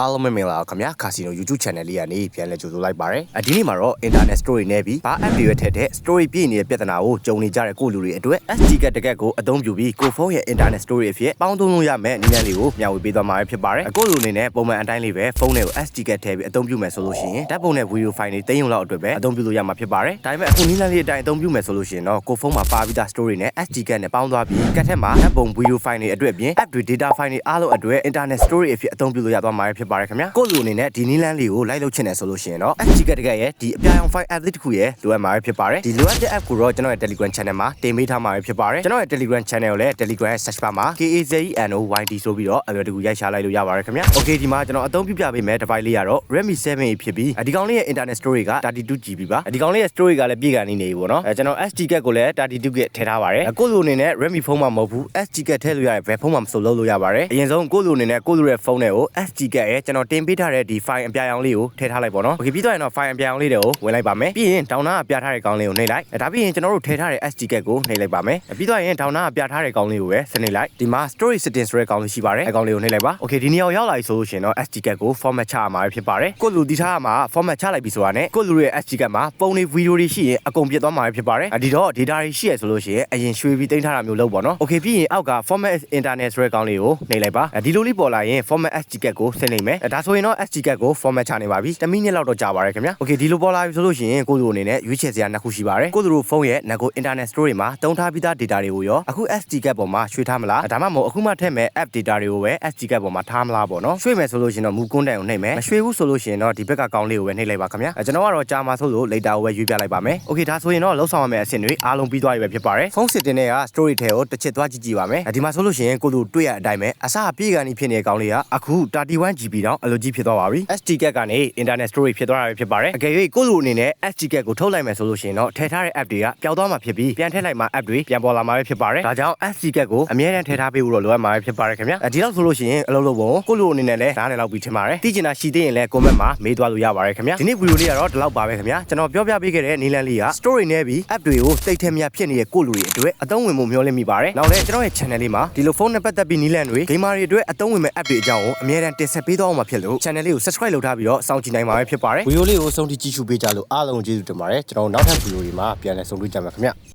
အားလုံးပဲမင်္ဂလာပါခင်ဗျာကာစီနို YouTube channel လေးကနေပြန်လည်ကြိုဆိုလိုက်ပါရစေအဒီနေ့မှာတော့ internet story နဲ့ပြီးဘာ app တွေရွက်ထက်တဲ့ story ပြည့်နေတဲ့ပြဿနာကိုကြုံနေကြတဲ့ကိုလူတွေအတွက် SD ကတကက်ကိုအသုံးပြုပြီးကိုဖုန်းရဲ့ internet story အဖြစ်ပေါင်းသုံးလို့ရမယ့်နည်းလမ်းလေးကိုမျှဝေပေးသွားမှာဖြစ်ပါတယ်အခုလူအနေနဲ့ပုံမှန်အတိုင်းလေးပဲဖုန်းတွေကို SD ကထည့်ပြီးအသုံးပြုမယ်ဆိုလို့ရှိရင်ဓာတ်ပုံနဲ့ video file တွေသိမ်းရုံလောက်အတွက်ပဲအသုံးပြုလို့ရမှာဖြစ်ပါတယ်ဒါပေမဲ့အခုနည်းလမ်းလေးအတိုင်းအသုံးပြုမယ်ဆိုလို့ရှိရင်တော့ကိုဖုန်းမှာပါပြီးသား story နဲ့ SD ကနဲ့ပေါင်းသွားပြီးကတ်ထက်မှာဓာတ်ပုံ video file တွေအတွက်ပြင် app တွေ data file တွေအားလုံးအတွက် internet story အဖြစ်အသုံးပြုလို့ရသွားမှာဖြစ်ပါတယ်ခင်ဗျာကိုလူအနေနဲ့ဒီနည်းလမ်းလေးကိုလိုက်လုပ်ချင်တယ်ဆိုလို့ရှိရင်တော့ SD ကတကယ်ရဲ့ဒီအပြာရောင် file app လေးတစ်ခုရဲ့လိုအပ်မှာဖြစ်ပါတယ်ဒီလိုအပ်တဲ့ app ကိုတော့ကျွန်တော်ရဲ့ Telegram channel မှာတင်ပေးထားမှာဖြစ်ပါတယ်ကျွန်တော်ရဲ့ Telegram channel ကိုလည်း Telegram ရဲ့ search bar မှာ KAZENOYD ဆိုပြီးတော့အလွယ်တကူရိုက်ရှာလိုက်လို့ရပါတယ်ခင်ဗျာ Okay ဒီမှာကျွန်တော်အသုံးပြုပြပေးမယ့် device လေးကတော့ Redmi 7A ဖြစ်ပြီးဒီကောင်လေးရဲ့ internet storage က 32GB ပါဒီကောင်လေးရဲ့ storage ကလည်းပြည့်ကန်နေနေပြီပေါ့နော်အဲကျွန်တော် SD card ကိုလည်း 32GB ထည့်ထားပါတယ်ကိုလိုအနေနဲ့ Redmi ဖုန်းမှာမဟုတ်ဘူး SD card ထည့်လို့ရတယ်ဘယ်ဖုန်းမှာမဆိုလုပ်လို့ရပါတယ်အရင်ဆုံးကိုလိုအနေနဲ့ကိုလိုရဲ့ဖုန်းတွေကို SD card ရဲ့ကျွန်တော်တင်ပေးထားတဲ့ဒီ file အပြာရောင်လေးကိုထည့်ထားလိုက်ပေါ့နော် Okay ပြီးတော့ရင်တော့ file အပြာရောင်လေးတွေကိုဝင်လိုက်ပါမယ်ပြီးရင်ဒေါင်းနာကပြထားတဲ့ကောင်လေးကိုနှိပ်လိုက်အဲဒါပြီးရင်ကျွန်တော်တို့ထည့်ထားတဲ့ SD card ကိုနှိပ်လိုက်ပါမယ်ပြီးတော့ရင်ဒေါင်းနာကပြထားတဲ့ကောင်လေးကိုပဲစနှိပ်လိုက်ဒီမှာ storage settings ဆိုတဲ့ကောင်လေးရှိပါတယ်အဲကောင်လေးကိုနှိပ်လိုက်ပါ Okay ဒီနေရာကိုရောက်လာပြီဆိုလို့ရှိရင်တော့ SD card ကို format ချရမှာဖြစ်ပါတယ်ကိုလူဒီထားရမှာ format ချလိုက်ပြီဆိုတာနဲ့ကိုလူရဲ့ SD card မှာပုံတွေ video တွေရှိရင်အကုန်ပြတ်သွားမှာဖြစ်ပါတယ်အဒီတော့ data တွေရှိရဆိုလို့ရှိရင်အရင်ရွှေပြီးတင်ထားတာမျိုးလုပ်ပေါ့နော် Okay ပြီးရင်အောက်က format internet ဆိုတဲ့ကောင်လေးကိုနှိပ်လိုက်ပါဒီလိုလေးပေါ်လာရင် format SD card ကိုဆင်းနေမယ်ဒါဆိုရင်တော့ SD card ကို format ချနေပါပြီ10မိနစ်လောက်တော့ကြာပါတယ်ခင်ဗျာ Okay ဒီလိုပေါ်လာပြီဆိုလို့ရှိရင်ကိုလူအနေနဲ့ရွေးချယ်စရာနှစ်ခုရှိပါတယ်ကိုလူဖုန်းရဲ့ Nago internet store တွေမှာတုံးထားပြီးသား data တွေကိုရောအခု SD card ပေါ်မှာရွှေ့ထားမလားဒါမှမဟုတ်အခုမှထည့်မဲ့ app data တွေကိုပဲ SD card ပေါ်မှာထားမလားပေါ့နော်ရွှေ့မယ်ဆိုလို့ရှိရင်တော့မူကွန်းတန်ကိုနှိပ်မယ်မရွှေ့ဘူးဆိုလို့ရှိရင်တော့ဒီဘက်ကကောင်းလေးကိုပဲနှိပ်လိုက်ပါခင်ဗျာကျွန်တော်ကတော့ကြာမှာဆိုလို့ later ကိုပဲရွေးပြလိုက်ပါမယ် Okay ဒါဆိုရင်တော့လောက်ဆောင်ရမယ့်အဆင့်တွေအားလုံးပြီးသွားပြီပဲဖြစ်ပါတယ်ဖုန်း setting တွေက story ထဲကိုတစ်ချက်သွားကြည့်ကြည့်ပါမယ်ဒီမှာဆိုလို့ရှိရင်ကိုလူတွေ့ရအတိုင်းပဲအစပြေကန်ကြီးဖြစ်နေတဲ့ကောင်းလေးကအခု 31GB တောင်အလိုကြီးဖြစ်သွားပါပြီ SD card ကနေ internet story ဖြစ်သွားတာပဲဖြစ်ပါတယ်အကယ်၍ကိုလူအနေနဲ့ SD card ကိုထုတ်လိုက်မယ်ဆိုလို့ရှိရင်တော့ထည့်ထားတဲ့ app တွေကပျောက်သွားမှာဖြစ်ပြီးပြန်ထည့်လိုက်မှ app တွေပြန်ပေါ်လာမှာပဲဖြစ်ပါတယ်ဒါကြောင့် SD card ကိုအမြဲတမ်းထည့်ထားပေးဖို့တော့လိုအပ်မှာပဲဖြစ်ပါတယ်ခင်ဗျာဒီလောက်ဆိုလို့ရှိရင်အလုပ်လုပ်ဖို့ကိုလူအနေနဲ့လည်းနားလည်လောက်ပြီးထင်ပါတယ်သိချင်တာရှိသေးရင်လည်း comment မှာမေးသွားလို့ရပါတယ်ခင်ဗျာဒီနေ့ဗီဒီယိုလေးကတော့ဒီလောက်ပါပဲခင်ဗျာကျွန်တော်ပြောပြပေးခဲ့တဲ့နီလန်လေးက story နဲ့ပြီး app တွေကိုစိတ်ထဲမြဖြစ်နေတဲ့ကိုလူတွေအတွက်အသုံးဝင်မှုမျှော်လင့်မိပါတယ်နောက်လည်းကျွန်တော်ရဲ့ channel လေးမှာဒီလိုဖုန်းနဲ့ပတ်သက်ပြီးနီလန်တွေ gamer တွေအတွက်အသုံးဝင်မဲ့ app တွေအကြောင်းကိုအမြဲတမ်းတင်ဆက်ပေးသွားအောင်မှာဖြစ်လို့ channel လေးကို subscribe လုပ်ထားပြီးတော့စောင့်ကြည့်နိုင်မှာပဲဖြစ်ပါတယ်ဗီဒီယိုလေးကိုအဆုံးထိကြည့်ရှုပေးကြလို့အားလုံးကျေးဇူးတင်ပါတယ်ကျွန်တော်နောက်ထပ်ဗီဒီယိုတွေမှာပြန်လည်ဆုံတွေ့ကြမှာခင်ဗျ